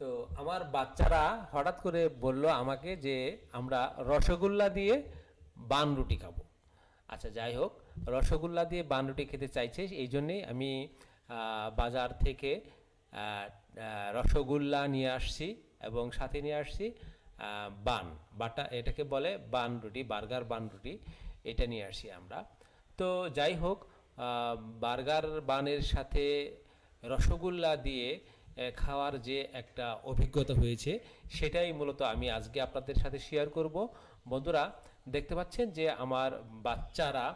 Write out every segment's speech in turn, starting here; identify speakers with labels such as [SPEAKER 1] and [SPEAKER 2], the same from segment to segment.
[SPEAKER 1] তো আমার বাচ্চারা হঠাৎ করে বলল আমাকে যে আমরা রসগোল্লা দিয়ে বান রুটি খাব। আচ্ছা যাই হোক, রসগোল্লা দিয়ে বান রুটি খেতে চাইছে, এই জন্যেই আমি বাজার থেকে রসগোল্লা নিয়ে আসছি এবং সাথে নিয়ে আসছি বান, বাটা, এটাকে বলে বান রুটি, বার্গার বান রুটি, এটা নিয়ে আসছি আমরা। তো যাই হোক বার্গার বানের সাথে রসগোল্লা দিয়ে খাওয়ার যে একটা অভিজ্ঞতা হয়েছে, সেটাই মূলত আমি আজকে আপনাদের সাথে শেয়ার করব। বন্ধুরা, দেখতে পাচ্ছেন যে আমার বাচ্চারা,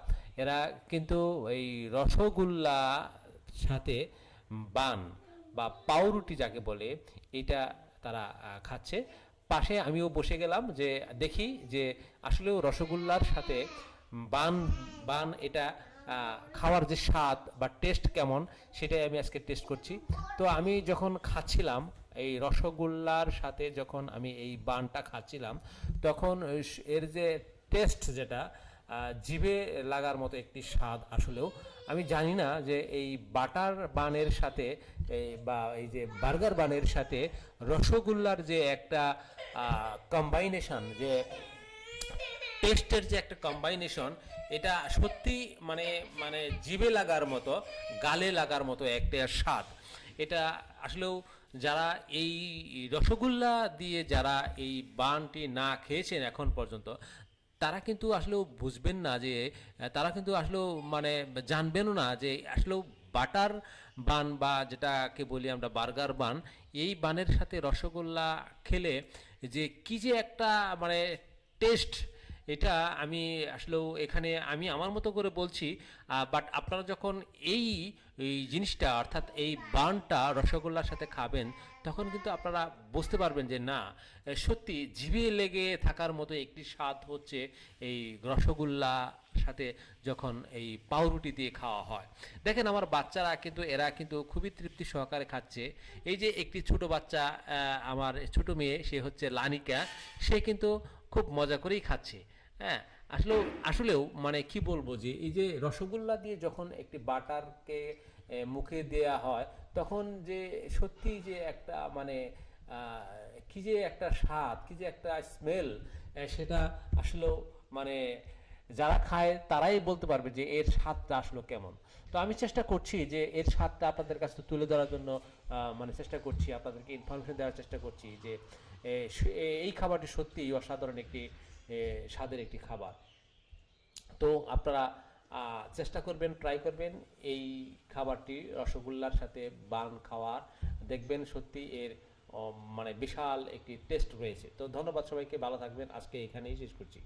[SPEAKER 1] এরা কিন্তু এই রসগোল্লা সাথে বান বা পাউরুটি যাকে বলে, এটা তারা খাচ্ছে। পাশে আমিও বসে গেলাম যে দেখি যে আসলেও রসগোল্লার সাথে বান বান এটা খাওয়ার যে স্বাদ বা টেস্ট কেমন, সেটাই আমি আজকে টেস্ট করছি। তো আমি যখন খাচ্ছিলাম, এই রসগোল্লার সাথে যখন আমি এই বানটা খাচ্ছিলাম, তখন এর যে টেস্ট যেটা জিভে লাগার মতো একটি স্বাদ আসলেও, আমি জানি না যে এই বাটার বানের সাথে বা এই যে বার্গার বানের সাথে রসগোল্লার যে একটা কম্বাইনেশন যে টেস্টের যে একটা কম্বাইনেশন এটা সত্যি মানে মানে জিভে লাগার মতো, গালে লাগার মতো একটা স্বাদ। এটা আসলেও যারা এই রসগোল্লা দিয়ে যারা এই বানটি না খেয়েছেন এখন পর্যন্ত, তারা কিন্তু আসলেও বুঝবেন না যে, তারা কিন্তু আসলেও মানে জানবেনও না যে আসলেও বাটার বান বা যেটাকে বলি আমরা বার্গার বান, এই বানের সাথে রসগোল্লা খেলে যে কি যে একটা মানে টেস্ট এটা আমি আসলেও এখানে আমি আমার মতো করে বলছি বাট আপনারা যখন এই জিনিসটা, অর্থাৎ এই বানটা রসগোল্লার সাথে খাবেন, তখন কিন্তু আপনারা বুঝতে পারবেন যে না সত্যি জিভে লেগে থাকার মতো একটি স্বাদ হচ্ছে এই রসগোল্লা সাথে যখন এই পাউরুটি দিয়ে খাওয়া হয়। দেখেন আমার বাচ্চারা কিন্তু, এরা কিন্তু খুবই তৃপ্তি সহকারে খাচ্ছে। এই যে একটি ছোট বাচ্চা আমার ছোট মেয়ে, সে হচ্ছে লানিকা, সে কিন্তু খুব মজা করেই খাচ্ছে। হ্যাঁ আসলেও আসলেও মানে কি বলব যে, এই যে রসগোল্লা দিয়ে যখন একটি বাটারকে মুখে দেয়া হয়, তখন যে সত্যি যে একটা মানে কি যে একটা স্বাদ, কি যে একটা স্মেল সেটা আসলেও মানে যারা খায় তারাই বলতে পারবে যে এর স্বাদটা আসলো কেমন। তো আমি চেষ্টা করছি যে এর স্বাদটা আপনাদের কাছে তুলে ধরার জন্য মানে চেষ্টা করছি, আপনাদেরকে ইনফরমেশন দেওয়ার চেষ্টা করছি যে এই খাবারটি সত্যিই অসাধারণ একটি স্বাদের একটি খাবার। তো আপনারা চেষ্টা করবেন ট্রাই করবেন এই খাবারটি, রসগোল্লার সাথে বান খাওয়ার। দেখবেন সত্যি এর মানে বিশাল একটি টেস্ট রয়েছে। তো ধন্যবাদ সবাইকে, ভালো থাকবেন। আজকে এখানেই শেষ করছি।